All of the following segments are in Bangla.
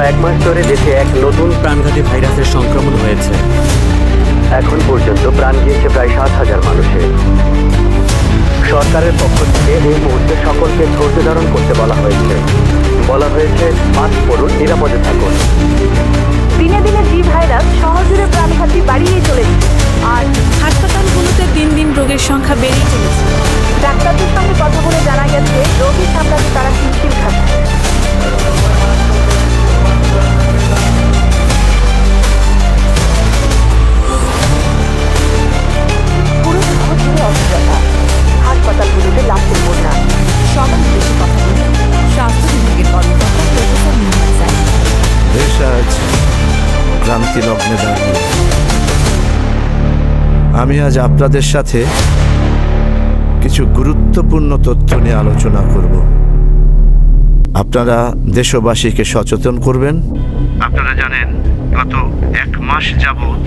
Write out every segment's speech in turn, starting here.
এক মাস ধরে দেশে এক নতুন প্রাণঘাতী ভাইরাসের সংক্রমণ হয়েছে। এখন পর্যন্ত প্রাণ গিয়েছে প্রায় সাত হাজার মানুষের। সরকারের পক্ষ থেকে এই মুহূর্তে সকলকে ধৈর্য ধারণ করতে বলা হয়েছে। বলা হয়েছে, মাস্ক পরুন, নিরাপদে থাকুন। দিনে দিনে জি ভাইরাস সহজে প্রাণঘাতী বাড়িয়ে চলেছে। আর হাসপাতালগুলোতে দিন দিন রোগের সংখ্যা বেড়েই চলেছে। ডাক্তারদের সঙ্গে কথা বলে জানা গেছে, রোগী সামলাতে তারা হিমশিম খাচ্ছে ক্রান্তি লগ্নে দাঁড়িয়ে। আমি আজ আপনাদের সাথে কিছু গুরুত্বপূর্ণ তথ্য নিয়ে আলোচনা করব। আপনারা দেশবাসীকে সচেতন করবেন। আপনারা জানেন গত এক মাস যাবৎ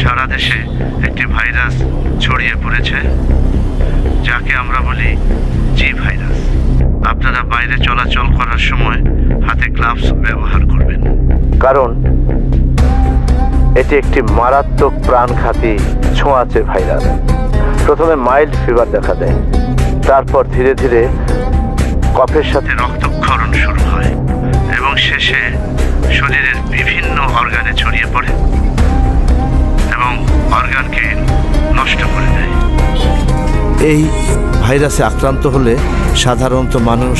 সারা দেশে একটি ভাইরাস ছড়িয়ে পড়েছে যাকে আমরা বলি জি ভাইরাস। আপনারা বাইরে চলাচল করার সময় হাতে গ্লাভস ব্যবহার করবেন। কারণ এটি একটি মারাত্মক প্রাণঘাতী ছোঁয়াচে ভাইরাস। প্রথমে মাইল্ড ফিভার দেখা দেয়। তারপর ধীরে ধীরে কফের সাথে রক্তক্ষরণ শুরু হয় এবং শেষে শরীরের বিভিন্ন অর্গানে ছড়িয়ে পড়ে এবং অর্গানকে নষ্ট করে দেয়। এই ভাইরাসে আক্রান্ত হলে সাধারণত মানুষ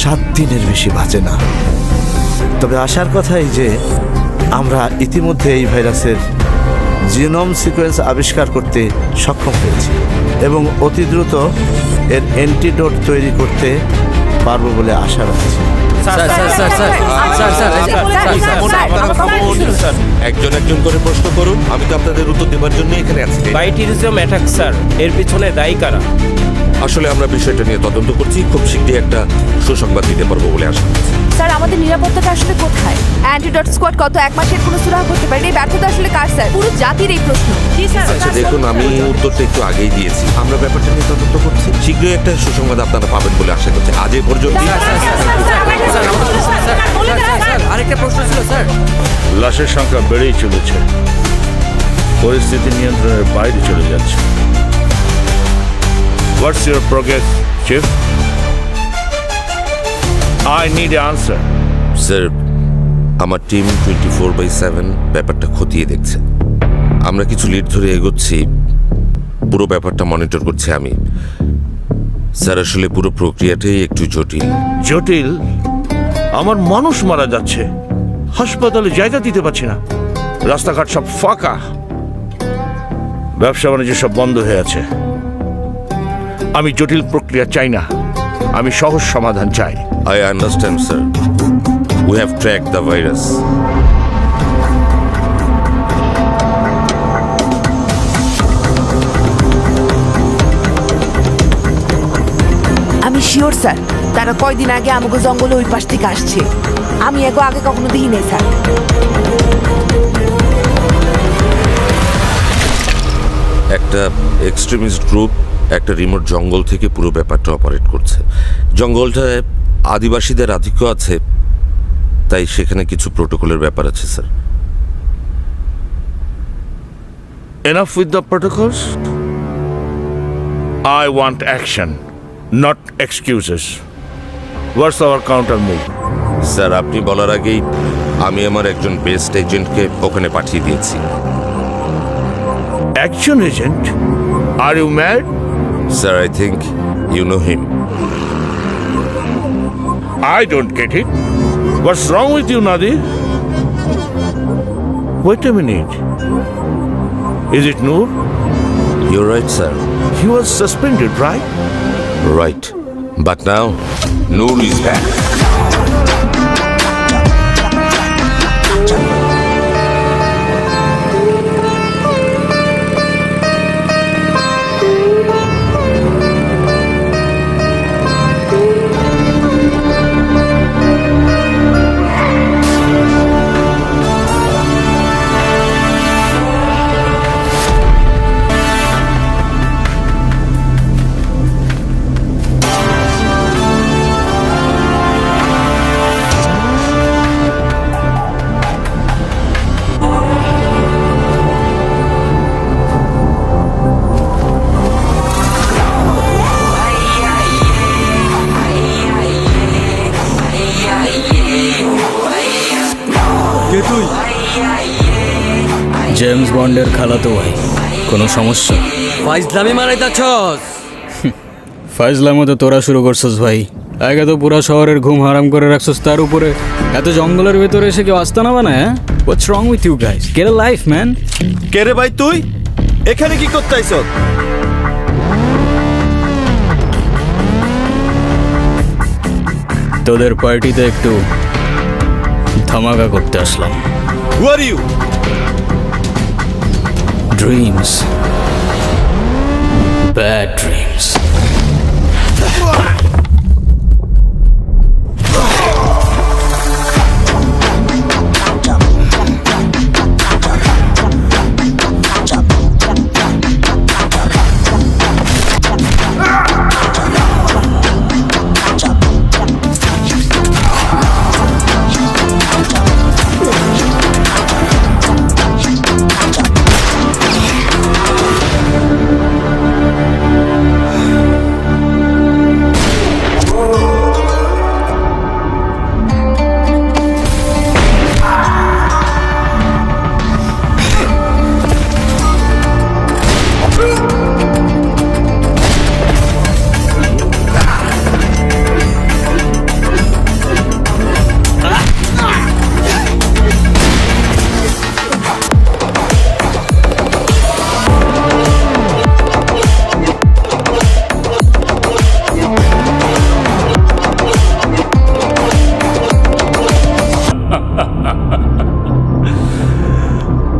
সাত দিনের বেশি বাঁচে না। তবে আসার কথাই যে আমরা ইতিমধ্যে এই ভাইরাসের জিনোম সিকোয়েন্স আবিষ্কার করতে সক্ষম হয়েছি এবং অতি দ্রুত এর অ্যান্টিডোট তৈরি করতে পারব বলে আশা রাখছি। Sir sir sir sir sir sir sir একজন একজন করে প্রশ্ন করুন আমি তো আপনাদের উত্তর দেওয়ার জন্য এখানে আছি বাইটিরিজম অ্যাটাক স্যার এর পিছনে দায়ী কারা আসলে আমরা বিষয়টা নিয়ে তদন্ত করছি খুব শীঘ্রই একটা সুসংবাদ দিতে পারব বলে আশা করছি স্যার আমাদের নিরাপত্তাটা আসলে কোথায় অ্যান্টিডট স্কোয়াড কত এক মাসের কোনো সুরাহা করতে পারেনি ব্যর্থতা আসলে কার স্যার পুরো জাতির এই প্রশ্ন আচ্ছা দেখুন আমি উত্তরটা একটু আগেই দিয়েছি আমরা ব্যাপারটা নিয়ে তদন্ত করছি শীঘ্রই একটা সুসংবাদ আপনারা পাবেন বলে আশা করছি আজ এ পর্যন্ত আরেকটা প্রশ্ন ছিল স্যার। লাশের সংখ্যা বেড়েই চলেছে। পরিস্থিতি নিয়ন্ত্রণের বাইরে চলে যাচ্ছে। What's your progress chief I need answer sir আমার team twenty four by seven ব্যাপারটা খতিয়ে দেখছে। আমরা কিছু লিড ধরে এগোচ্ছি। পুরো ব্যাপারটা মনিটর করছি আমি। স্যার আসলে পুরো প্রক্রিয়াটাই একটু জটিল। জটিল? আমার মানুষ মারা যাচ্ছে। হাসপাতালে জায়গা দিতে পারছি না। রাস্তাঘাট সব ফাঁকা। ব্যবসা বাণিজ্য সব বন্ধ হয়ে আছে। আমি জটিল প্রক্রিয়া চাই না। আমি সহজ সমাধান চাই। I understand sir we have track the virus আমি শিওর স্যার তারা কয়দিন আগে আমাকে জঙ্গলে ওই পাশ থেকে আসছে। আমি এগো আগে কখনো দেখি নাই স্যার একটা এক্সট্রিমিস্ট গ্রুপ একটা রিমোট জঙ্গল থেকে পুরো ব্যাপারটা অপারেট করছে। জঙ্গলটায় আদিবাসীদের আধিক্য আছে তাই সেখানে কিছু প্রোটোকলের ব্যাপার আছে sir Enough with the protocols? I want action, not excuses. What's our counter move? Sir আপনি বলার আগেই আমি আমার একজন বেস্ট এজেন্টকে ওখানে পাঠিয়ে দিয়েছি Action agent? Are you mad? Sir I think you know him I don't get it. What's wrong with you, Nadi? Wait a minute. Is it Noor? You right sir He was suspended, right? Right. But now, Noor is back. তুই? জেমস বন্ডের খালা তো ভাই কোনো সমস্যা? ফাইজলামি মারাইতাছস ফাইজলামো তো তোরা শুরু করছস ভাই। আগে তো পুরা শহরের ঘুম হারাম করে রাখছস তার উপরে এত জঙ্গলের ভেতরে এসে কেউ আস্তানা বানায় হ্যাঁ? What's wrong with you guys কেরে লাইফ ম্যান কেরে ভাই তুই? এখানে কি করতেছ তোদের পার্টিতে একটু ধামাকা করতে আসলাম। Who are you dreams bad dreams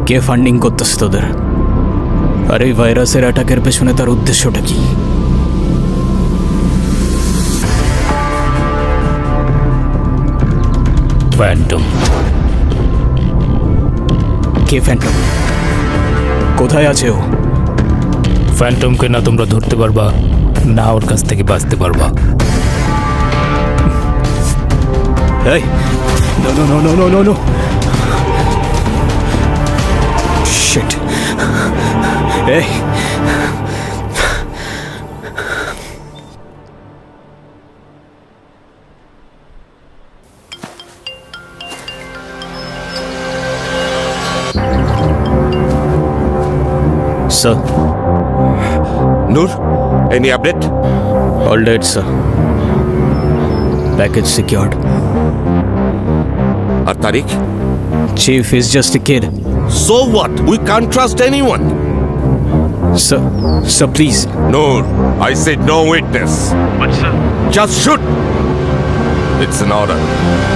K funding করতেছে তোদের? আর এই ভাইরাসের অ্যাটাকের পেছনে তার উদ্দেশ্যটা কি? ফ্যান্টম কে ফ্যান্টম কোথায় আছে ও? ফ্যান্টমকে না তোমরা ধরতে পারবা না ওর কাছ থেকে বাঁচতে পারবা। এই no no no no no no no shit এই Sir, Noor any update all dead, sir. Package secured. আর তারিখ Chief is just a kid. So what? We can't trust anyone. Sir, sir, please. No, I said no witness. But sir. Just shoot. It's an order.